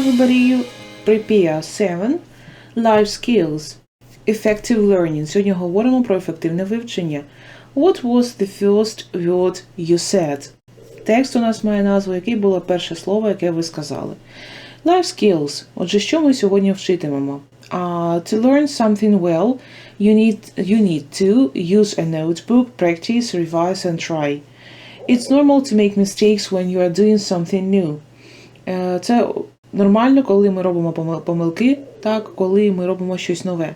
everybody. Prepare 7. Life skills. Effective learning. Сьогодні говоримо про ефективне вивчення. What was the first word you said? Текст у нас має назву, який було перше слово, яке ви сказали. Life skills. Отже, що ми сьогодні вчитимемо? Uh, to learn something well, you need, you need to use a notebook, practice, revise and try. It's normal to make mistakes when you are doing something new. Е, Це нормально, коли ми робимо помилки, так, коли ми робимо щось нове.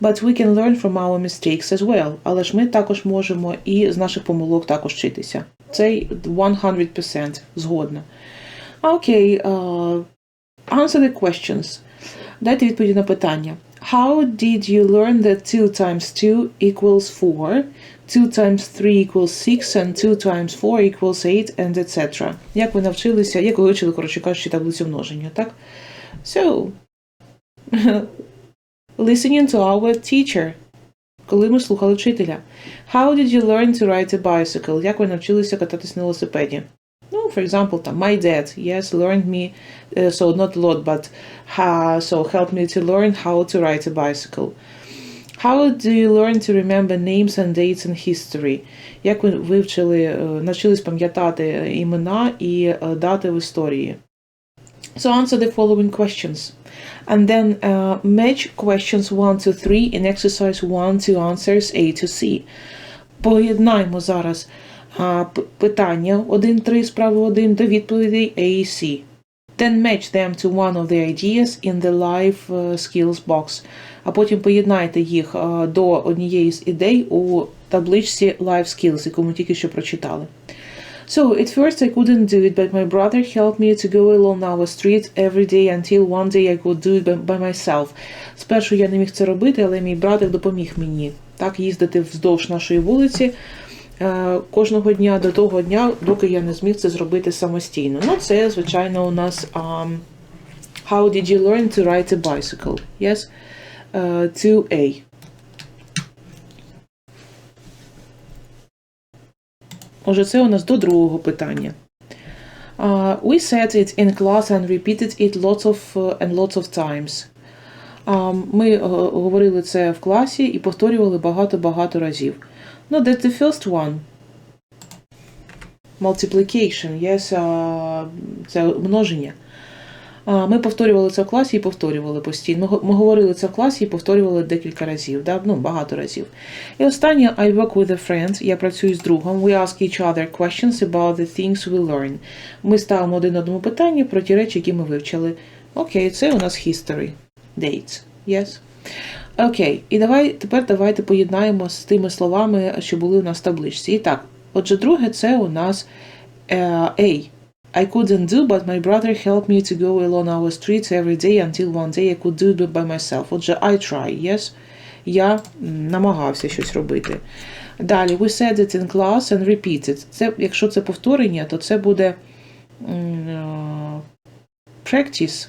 But we can learn from our mistakes as well. Але ж ми також можемо і з наших помилок також вчитися. Це 100% згодна. Окей, е, answer the questions. Дайте відповіді на питання. How did you learn that 2 times 2 equals 4, 2 times 3 equals 6, and 2 times 4 equals 8, and etc. Як ви навчилися, як ви вивчили, коротше кажучи, таблицю множення, так? So, listening to our teacher. Коли ми слухали вчителя. How did you learn to ride a bicycle? Як ви навчилися кататись на велосипеді? Ну, for example, там, my dad, yes, learned me, uh, so not a lot, but uh, so helped me to learn how to ride a bicycle. How do you learn to remember names and dates in history? Як ви вивчили, е, навчились пам'ятати імена і е, дати в історії? So answer the following questions. And then uh, match questions 1 to 3 in exercise 1 to answers A to C. Поєднаємо зараз а, п- питання 1-3 справи 1 до відповідей A і C. Then match them to one of the ideas in the life uh, skills box. А потім поєднайте їх а, до однієї з ідей у табличці Life Skills, яку ми тільки що прочитали. So, at first I couldn't do it, but my brother helped me to go along our street every day until one day I could do it by, myself. Спершу я не міг це робити, але мій братик допоміг мені так їздити вздовж нашої вулиці е, кожного дня до того дня, доки я не зміг це зробити самостійно. Ну, це, звичайно, у нас um, How did you learn to ride a bicycle? Yes? Uh, 2A. Отже, це у нас до другого питання. Uh, we said it in class and repeated it lots of uh, and lots of times. Um, ми е, говорили це в класі і повторювали багато-багато разів. No, that's the first one. Multiplication, yes, uh, це множення. Ми повторювали це в класі і повторювали постійно. Ми говорили це в класі і повторювали декілька разів, да? ну, багато разів. І останнє I work with a friend, я працюю з другом. We ask each other questions about the things we learn. Ми ставимо один одному питання про ті речі, які ми вивчили. Окей, це у нас history. Dates. Yes. Окей, і давай тепер давайте поєднаємо з тими словами, що були у нас в табличці. І так, отже, друге, це у нас е, A. I couldn't do, but my brother helped me to go along our streets every day until one day I could do it by myself. Отже, I try, yes? Я намагався щось робити. Далі, we said it in class and repeated. Це, якщо це повторення, то це буде е, practice.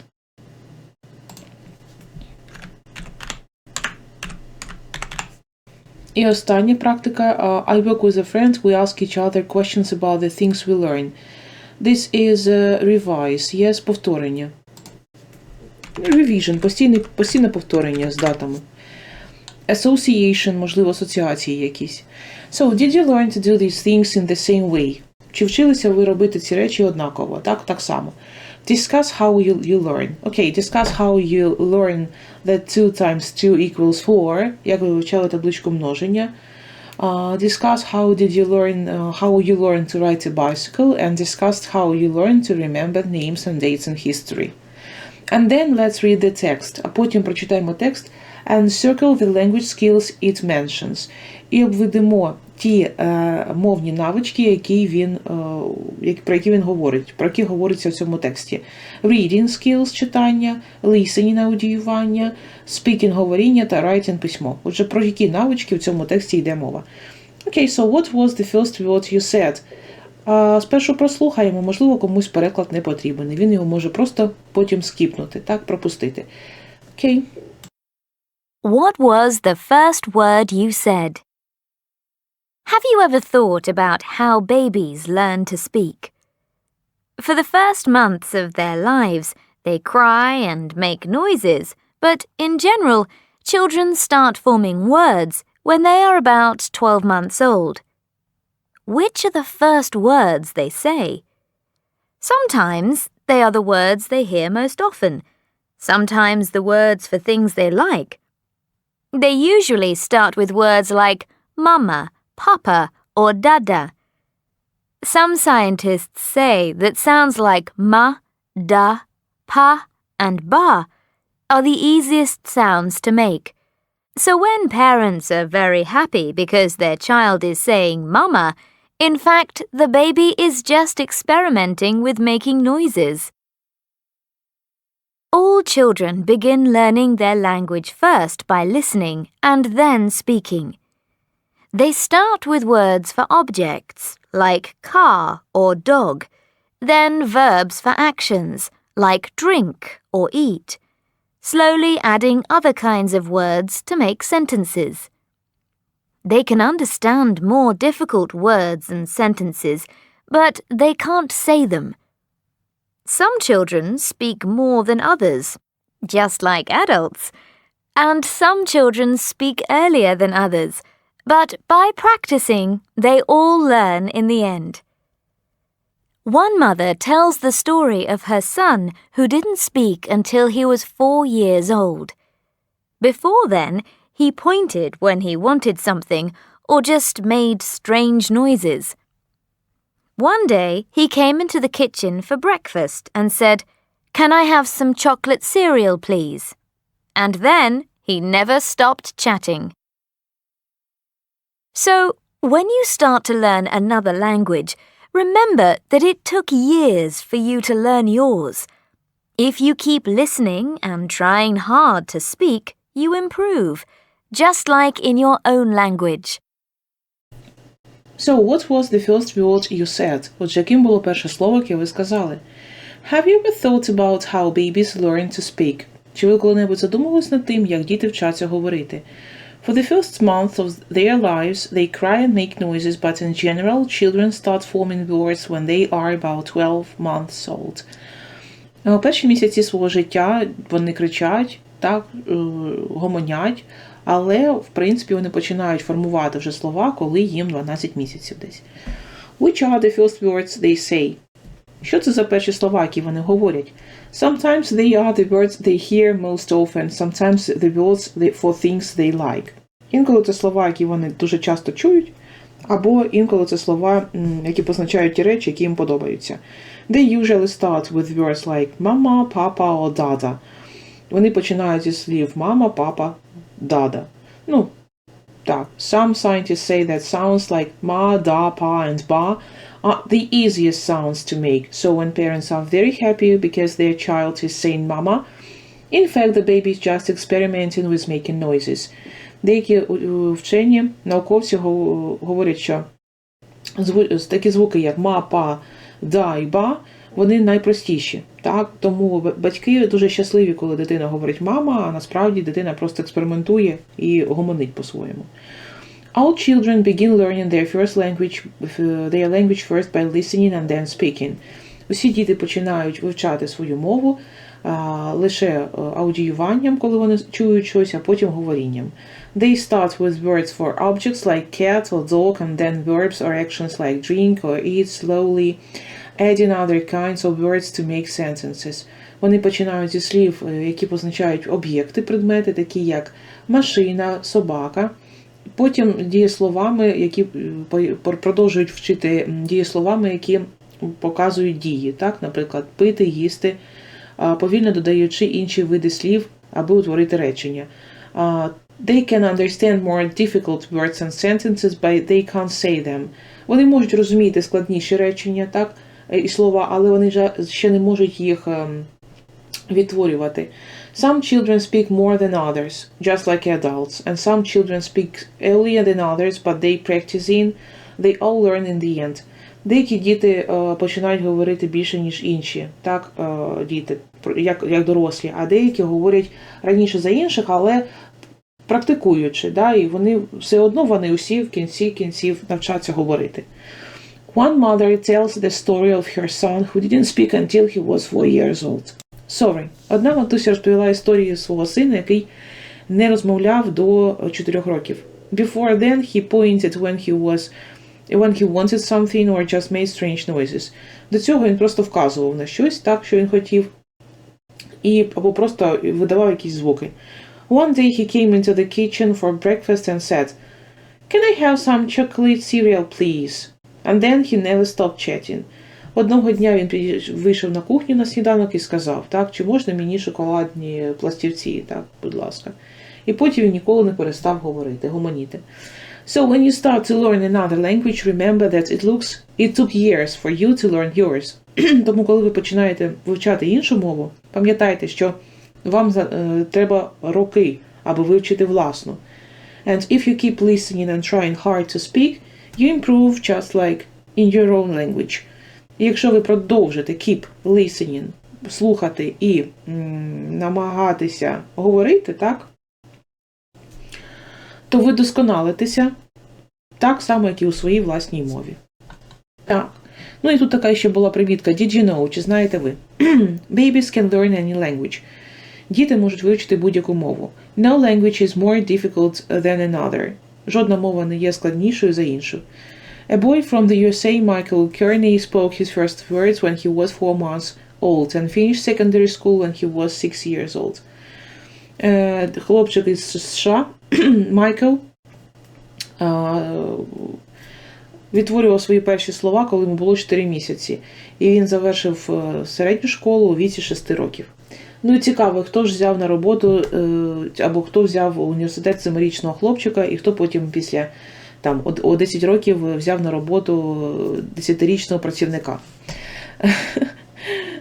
І остання практика. uh, I work with a friend, we ask each other questions about the things we learn. This is uh, revise, yes, повторення. Revision, постійне, постійне повторення з датами. Association, можливо, асоціації якісь. So, did you learn to do these things in the same way? Чи вчилися ви робити ці речі однаково? Так, так само. Discuss how you, you learn. Okay, discuss how you learn that 2 times 2 equals 4. Як ви вивчали табличку множення. Uh, discuss how did you learn uh, how you learn to ride a bicycle and discussed how you learn to remember names and dates in history. And then let's read the text. А потім прочитаємо текст and circle the language skills it mentions. І обведемо ті е, мовні навички, які він, е, про які він говорить, про які говориться в цьому тексті. Reading skills читання, listening аудіювання, speaking говоріння та writing письмо. Отже, про які навички в цьому тексті йде мова. Окей, so what was the first word you said? А, спершу прослухаємо, можливо, комусь переклад не потрібен. Він його може просто потім скіпнути, так, пропустити. Окей. What was the first word you said? Have you ever thought about how babies learn to speak? For the first months of their lives, They cry and make noises, but in general, children start forming words when they are about 12 months old. Which are the first words they say? Sometimes they are the words they hear most often, sometimes the words for things they like. They usually start with words like mama, papa, or dada. Some scientists say that sounds like ma, da, pa, and ba are the easiest sounds to make. So when parents are very happy because their child is saying mama, in fact, the baby is just experimenting with making noises. All children begin learning their language first by listening and then speaking. They start with words for objects, like car or dog, then verbs for actions, like drink or eat, slowly adding other kinds of words to make sentences. They can understand more difficult words and sentences, but they can't say them. Some children speak more than others, just like adults, and some children speak earlier than others, but by practicing, they all learn in the end. One mother tells the story of her son who didn't speak until he was four years old. Before then, he pointed when he wanted something or just made strange noises. One day, he came into the kitchen for breakfast and said, Can I have some chocolate cereal, please? And then he never stopped chatting. So, when you start to learn another language, remember that it took years for you to learn yours. If you keep listening and trying hard to speak, you improve, just like in your own language. So, what was the first word you said? Отже, яким було перше слово, яке ви сказали? Have you ever thought about how babies learn to speak? Чи ви коли-небудь задумувались над тим, як діти вчаться говорити? For the first month of their lives, they cry and make noises, but in general, children start forming words when they are about 12 months old. У перші місяці свого життя вони кричать, так, е, гомонять, але, в принципі, вони починають формувати вже слова, коли їм 12 місяців десь. Which are the first words they say? Що це за перші слова, які вони говорять? Sometimes they are the words they hear most often, sometimes the words for things they like. Інколи це слова, які вони дуже часто чують, або інколи це слова, які позначають ті речі, які їм подобаються. They usually start with words like mama, papa or dada. Вони починають зі слів мама, папа, дада. Ну, так, some scientists say that sounds like ma, da, pa, and ba are the easiest sounds to make. So when parents are very happy because their child is saying mama, in fact the baby is just experimenting with making noises. Деякі е, вчені, науковці говорять, що такі звуки, як ма, па, да і ба, вони найпростіші. Так? Тому батьки дуже щасливі, коли дитина говорить мама, а насправді дитина просто експериментує і гомонить по-своєму. All children begin learning their first language, uh, their language first by listening and then speaking. Усі діти починають вивчати свою мову а, лише е, аудіюванням, коли вони чують щось, а потім говорінням. They start with words for objects like cat or dog, and then verbs or actions like drink or eat slowly, adding other kinds of words to make sentences. Вони починають зі слів, е, які позначають об'єкти, предмети, такі як машина, собака. Потім дієсловами, які е, продовжують вчити дієсловами, які показують дії, так, наприклад, пити, їсти, повільно додаючи інші види слів, аби утворити речення. They can understand more difficult words and sentences, but they can't say them. Вони можуть розуміти складніші речення, так, е, і слова, але вони ще не можуть їх ем, відтворювати. Some children speak more than others, just like adults, and some children speak earlier than others, but they practice in, they all learn in the end. Деякі діти е, починають говорити більше, ніж інші, так, е, діти, як, як дорослі, а деякі говорять раніше за інших, але практикуючи, да, і вони все одно вони усі в кінці кінців навчаться говорити. One mother tells the story of her son who didn't speak until he was four years old. Sorry. Одна матуся розповіла історію свого сина, який не розмовляв до 4 років. Before then, he pointed when he was when he wanted something or just made strange noises. До цього він просто вказував на щось так, що він хотів, і або просто видавав якісь звуки. One day he came into the kitchen for breakfast and said, Can I have some chocolate cereal, please? And then he never stopped chatting. Одного дня він вийшов на кухню на сніданок і сказав, так, чи можна мені шоколадні пластівці, так, будь ласка. І потім він ніколи не перестав говорити, гомоніти. So when you start to learn another language, remember that it looks it took years for you to learn yours. Тому, коли ви починаєте вивчати іншу мову, пам'ятайте, що вам е, треба роки, аби вивчити власну. And if you keep listening and trying hard to speak, you improve just like in your own language. І якщо ви продовжите keep listening, слухати і намагатися говорити, так, то ви досконалитеся так само, як і у своїй власній мові. Так. Ну і тут така ще була привітка. Did you know? Чи знаєте ви? Babies can learn any language. Діти можуть вивчити будь-яку мову. No language is more difficult than another. Жодна мова не є складнішою за іншу. A boy from the USA, Michael Kearney, spoke his first words when he was four months old and finished secondary school when he was six years old. Е, хлопчик із США, Майкл, відтворював свої перші слова, коли йому було 4 місяці. І він завершив е, середню школу у віці 6 років. Ну і цікаво, хто ж взяв на роботу, е, або хто взяв університет семирічного хлопчика, і хто потім після там, о- о 10 років взяв на роботу 10-річного працівника.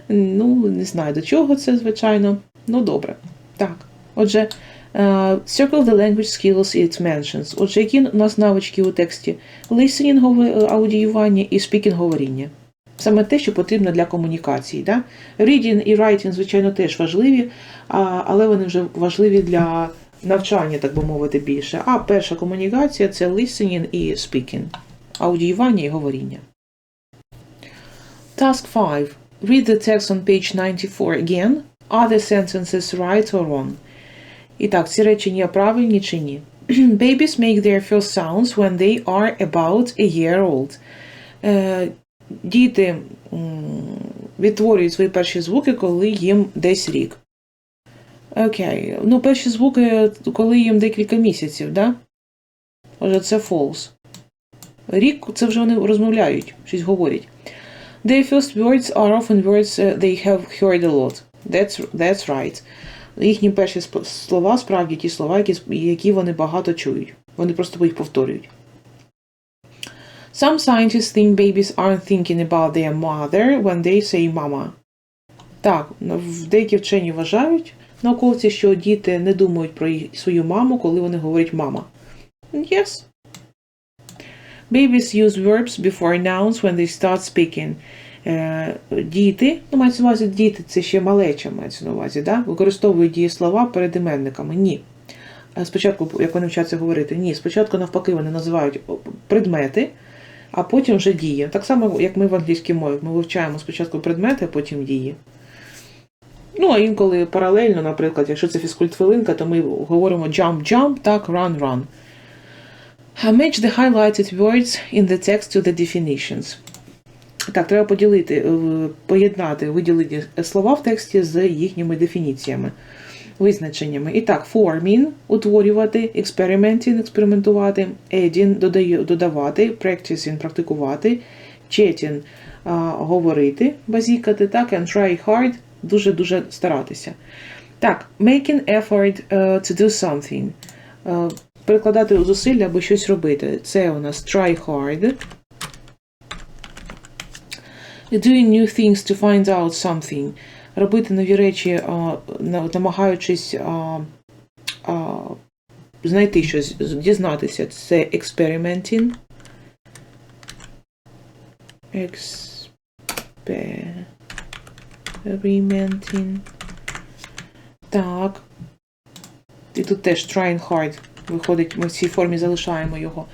Ну, не знаю до чого це, звичайно. Ну, добре. Так. Отже, е, circle the language skills it mentions. Отже, які у нас навички у тексті? Лисенінгове е, аудіювання і спікінг говоріння. Саме те, що потрібно для комунікації. Да? Reading і writing, звичайно, теж важливі, але вони вже важливі для навчання, так би мовити, більше. А перша комунікація це listening і speaking. Аудіювання і говоріння. Task 5. Read the text on page 94 again. Are the sentences right or wrong? І так, ці речення правильні чи ні? Babies make their first sounds when they are about a year old. Е, діти відтворюють свої перші звуки, коли їм десь рік. Окей. Ну, перші звуки, коли їм декілька місяців, да? Отже, це false. Рік це вже вони розмовляють, щось говорять. Their first words are often words uh, they have heard a lot. That's, that's right. Їхні перші слова справді ті слова, які, які вони багато чують. Вони просто їх повторюють. Some scientists think babies aren't thinking about their mother when they say mama. Так, деякі вчені вважають, науковці, що діти не думають про свою маму, коли вони говорять мама. Yes. Babies use verbs before nouns when they start speaking. Е, діти, ну мається на увазі діти, це ще малеча мається на увазі, да? використовують дієслова перед іменниками. Ні. Спочатку, як вони вчаться говорити, ні, спочатку навпаки вони називають предмети, а потім вже дії. Так само, як ми в англійській мові. Ми вивчаємо спочатку предмети, а потім дії. Ну, а інколи паралельно, наприклад, якщо це фізкульт-хвилинка, то ми говоримо jump, jump, так, run, run. Uh, Match the highlighted words in the text to the definitions. Так, треба поділити, е, поєднати виділені слова в тексті з їхніми дефініціями, визначеннями. І так, forming – утворювати, experimenting – експериментувати, adding – додавати, practicing – практикувати, chatting – говорити, базікати, так, and try hard – дуже-дуже старатися. Так, making effort е, to do something. Е, Перекладати зусилля, аби щось робити. Це у нас try hard. Doing new things to find out something. Робити нові речі, а, намагаючись знайти щось, дізнатися. Це experimenting. Experimenting. Так. І тут теж trying hard. Виходить, ми в цій формі залишаємо його.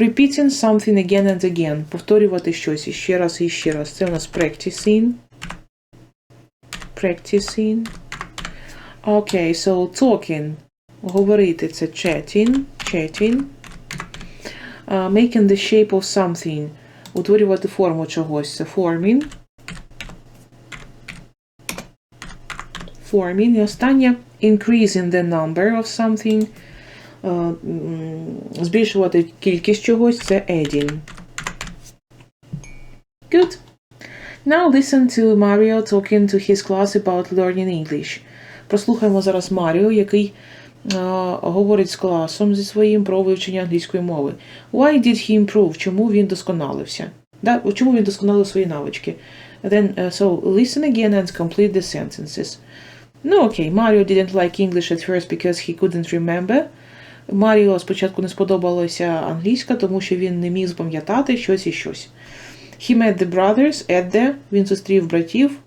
Repeating something again and again. Повторювати щось іще раз і ще раз. Це у нас practicing. Practicing. Okay, so talking. Говорити це chatting. Chatting. Uh, making the shape of something. Утворювати форму чогось. Це forming. Forming. І останнє increasing the number of something. Uh, збільшувати кількість чогось це adding. Good. Now listen to Mario talking to his class about learning English. Прослухаємо зараз Маріо, який е, говорить з класом зі своїм про вивчення англійської мови. Why did he improve? Чому він досконалився? Да? Чому він досконалив свої навички? Then, uh, so listen again and complete the sentences. Ну окей, Mario didn't like English at first because he couldn't remember. Маріо спочатку не сподобалася англійська, тому що він не міг запам'ятати щось і щось. He met the brothers at the... Він зустрів братів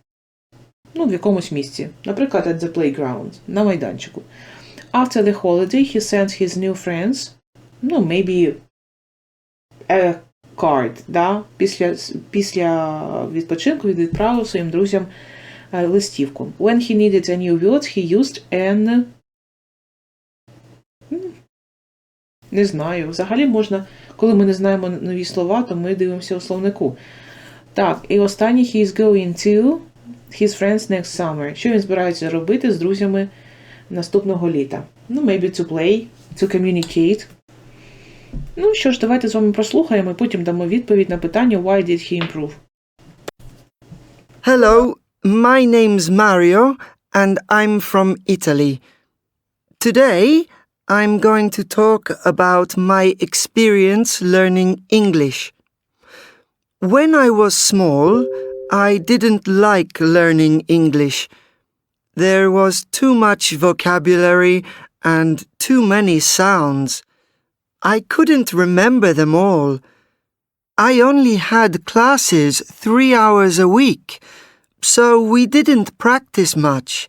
ну, в якомусь місці. Наприклад, at the playground, на майданчику. After the holiday, he sent his new friends, ну, maybe a card, да? після, після відпочинку він відправив своїм друзям листівку. When he needed a new word, he used an... Не знаю. Взагалі можна, коли ми не знаємо нові слова, то ми дивимося у словнику. Так, і останнє he is going to his friends next summer. Що він збирається робити з друзями наступного літа? Ну, maybe to play, to communicate. Ну що ж, давайте з вами прослухаємо і потім дамо відповідь на питання Why did he improve? Hello, my name's Mario and I'm from Italy. Today I'm going to talk about my experience learning English. When I was small, I didn't like learning English. There was too much vocabulary and too many sounds. I couldn't remember them all. I only had classes three hours a week, so we didn't practice much.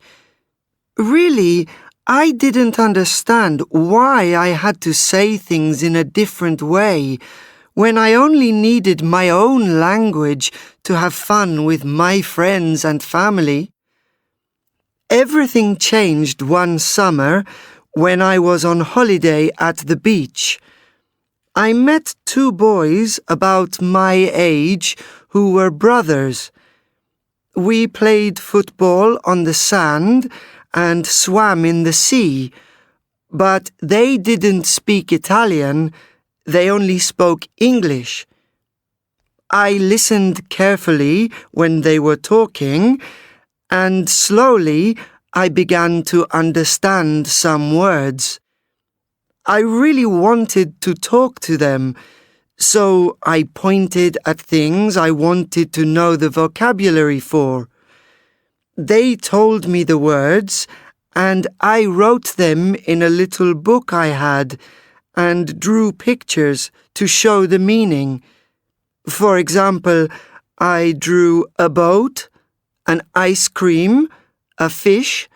Really, I didn't understand why I had to say things in a different way when I only needed my own language to have fun with my friends and family. Everything changed one summer when I was on holiday at the beach. I met two boys about my age who were brothers. We played football on the sand and swam in the sea, but they didn't speak Italian, they only spoke English. I listened carefully when they were talking, and slowly I began to understand some words. I really wanted to talk to them, so I pointed at things I wanted to know the vocabulary for. They told me the words, and I wrote them in a little book I had and drew pictures to show the meaning. For example, I drew a boat, an ice cream, a fish,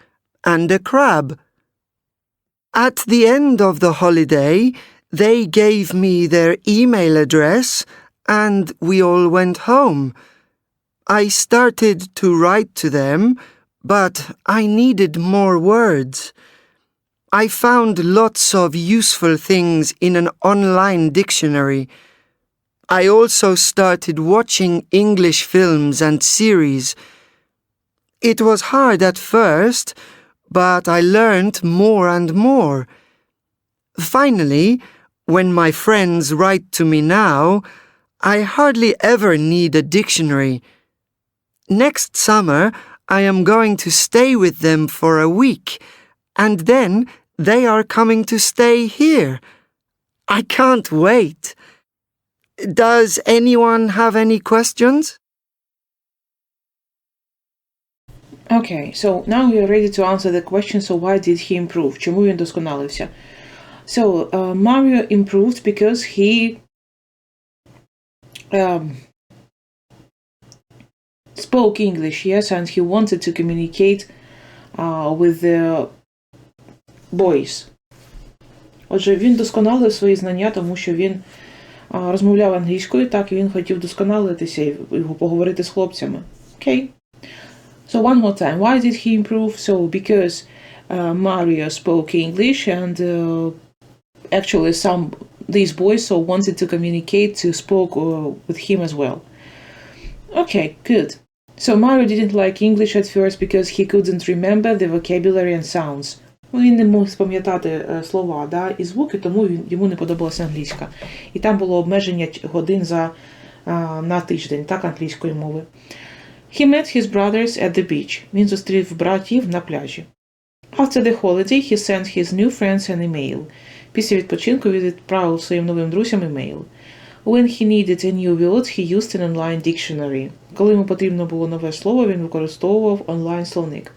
and a crab. At the end of the holiday, they gave me their email address and we all went home. I started to write to them, but I needed more words. I found lots of useful things in an online dictionary. I also started watching English films and series. It was hard at first, but I learned more and more. Finally, when my friends write to me now, I hardly ever need a dictionary. Next summer, I am going to stay with them for a week, and then they are coming to stay here. I can't wait. Does anyone have any questions? Okay, so now we are ready to answer the question, so why did he improve? Чому він досконалився? So, uh, Mario improved because he um, spoke English, yes, and he wanted to communicate uh, with the boys. Отже, він досконалив свої знання, тому що він а, розмовляв англійською, так, і він хотів досконалитися і і поговорити з хлопцями. Окей. So one more time. Why did he improve? So because uh, Mario spoke English and uh, actually some these boys so wanted to communicate to spoke uh, with him as well. Okay, good. So Mario didn't like English at first because he couldn't remember the vocabulary and sounds. Ну, Він не мог спам'ятати е, слова да, і звуки, тому він- йому не подобалася англійська. І там було обмеження ч- годин за, а, на тиждень, так, англійської мови. He met his brothers at the beach. Він зустрів братів на пляжі. After the holiday, he sent his new friends an email. Після відпочинку він відправив своїм новим друзям емейл. When he needed a new word, he used an online dictionary. Коли йому потрібно було нове слово, він використовував онлайн словник.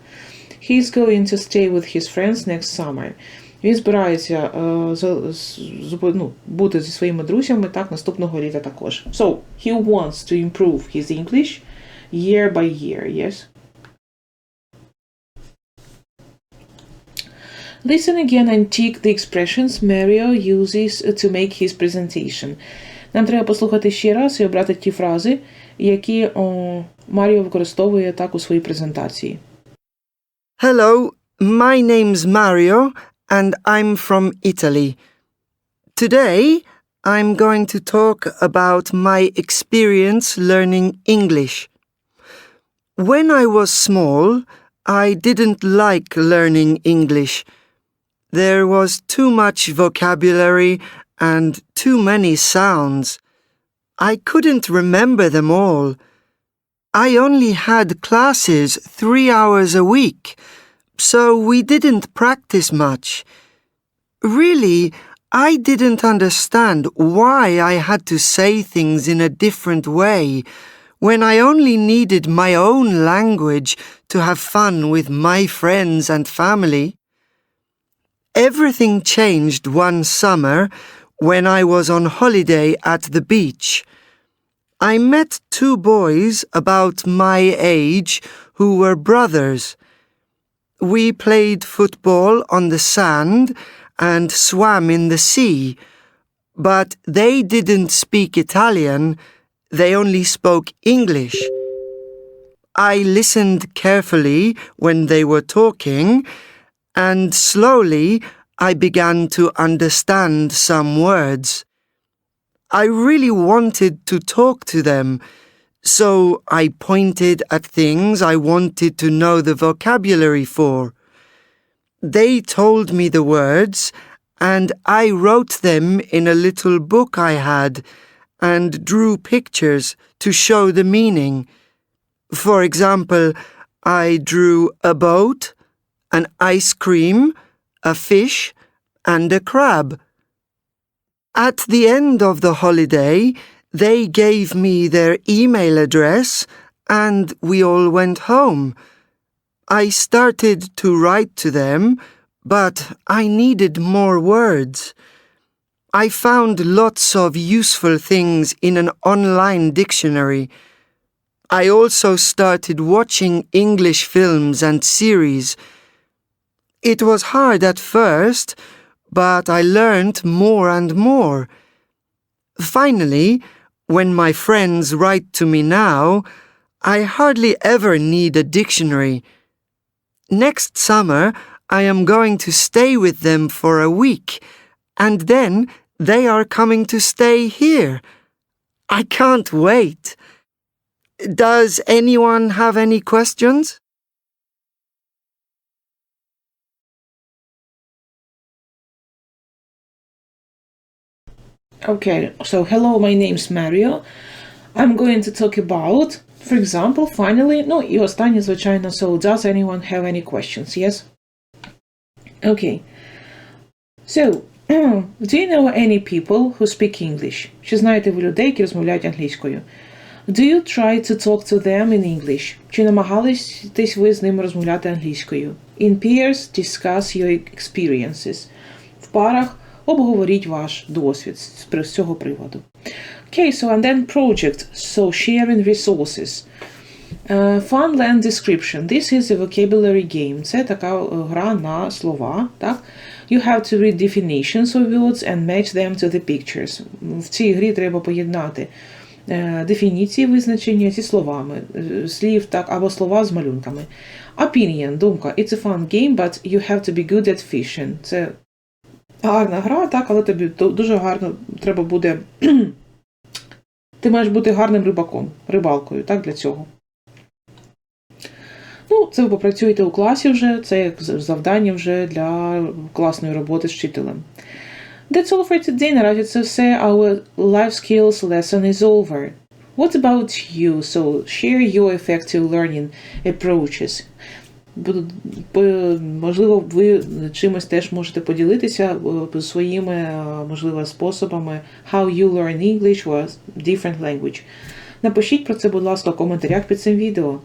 He is going to stay with his friends next summer. Він збирається е, за- з- ну, бути зі своїми друзями так наступного літа також. So, he wants to improve his English year by year, yes? Listen again and tick the expressions Mario uses to make his presentation. Нам треба послухати ще раз і обрати ті фрази, які о, Маріо використовує так у своїй презентації. Hello, my name's Mario, and I'm from Italy. Today, I'm going to talk about my experience learning English. When I was small, I didn't like learning English. There was too much vocabulary and too many sounds. I couldn't remember them all. I only had classes three hours a week, so we didn't practice much. Really, I didn't understand why I had to say things in a different way when I only needed my own language to have fun with my friends and family. Everything changed one summer when I was on holiday at the beach. I met two boys about my age who were brothers. We played football on the sand and swam in the sea, but they didn't speak Italian, they only spoke English. I listened carefully when they were talking, and slowly I began to understand some words. I really wanted to talk to them, so I pointed at things I wanted to know the vocabulary for. They told me the words, and I wrote them in a little book I had and drew pictures to show the meaning. For example, I drew a boat, an ice cream, a fish, and a crab. At the end of the holiday, they gave me their email address and we all went home. I started to write to them, but I needed more words. I found lots of useful things in an online dictionary. I also started watching English films and series. It was hard at first, but I learned more and more. Finally, when my friends write to me now, I hardly ever need a dictionary. Next summer, I am going to stay with them for a week, and then they are coming to stay here. I can't wait. Does anyone have any questions? Okay, so hello, my name's Mario. I'm going to talk about, for example, finally, ну і останнє, звичайно, so does anyone have any questions? Yes? Okay. So, do you know any people who speak English? Чи знаєте ви людей, які розмовляють англійською? Do you try to talk to them in English? Чи намагались ви з ними розмовляти англійською? In pairs, discuss your experiences. В парах обговоріть ваш досвід з цього приводу. Okay, so and then project, so sharing resources. Uh, fun land description. This is a vocabulary game. Це така е, гра на слова. Так? You have to read definitions of words and match them to the pictures. В цій грі треба поєднати е, дефініції визначення зі словами, е, слів так, або слова з малюнками. Opinion, думка. It's a fun game, but you have to be good at fishing. Це гарна гра, так, але тобі дуже гарно треба буде. Ти маєш бути гарним рибаком, рибалкою, так, для цього. Ну, це ви попрацюєте у класі вже, це як завдання вже для класної роботи з вчителем. That's all for today. Наразі це все. Our life skills lesson is over. What about you? So share your effective learning approaches. Можливо, ви чимось теж можете поділитися е, своїми, е, можливо, способами how you learn English or different language. Напишіть про це, будь ласка, в коментарях під цим відео.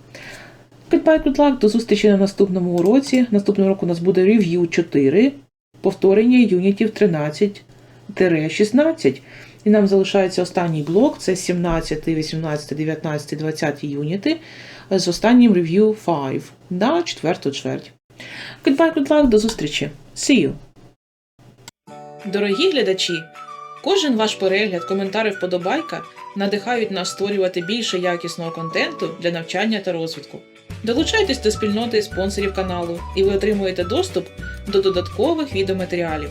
Goodbye, good luck, до зустрічі на наступному уроці. Наступного року у нас буде рев'ю 4, повторення юнітів 13-16. І нам залишається останній блок, це 17, 18, 19, 20 юніти з останнім рев'ю 5 на четверту чверть. Goodbye, good luck, до зустрічі. See you! Дорогі глядачі! Кожен ваш перегляд, коментар вподобайка надихають нас створювати більше якісного контенту для навчання та розвитку. Долучайтесь до спільноти спонсорів каналу, і ви отримуєте доступ до додаткових відеоматеріалів.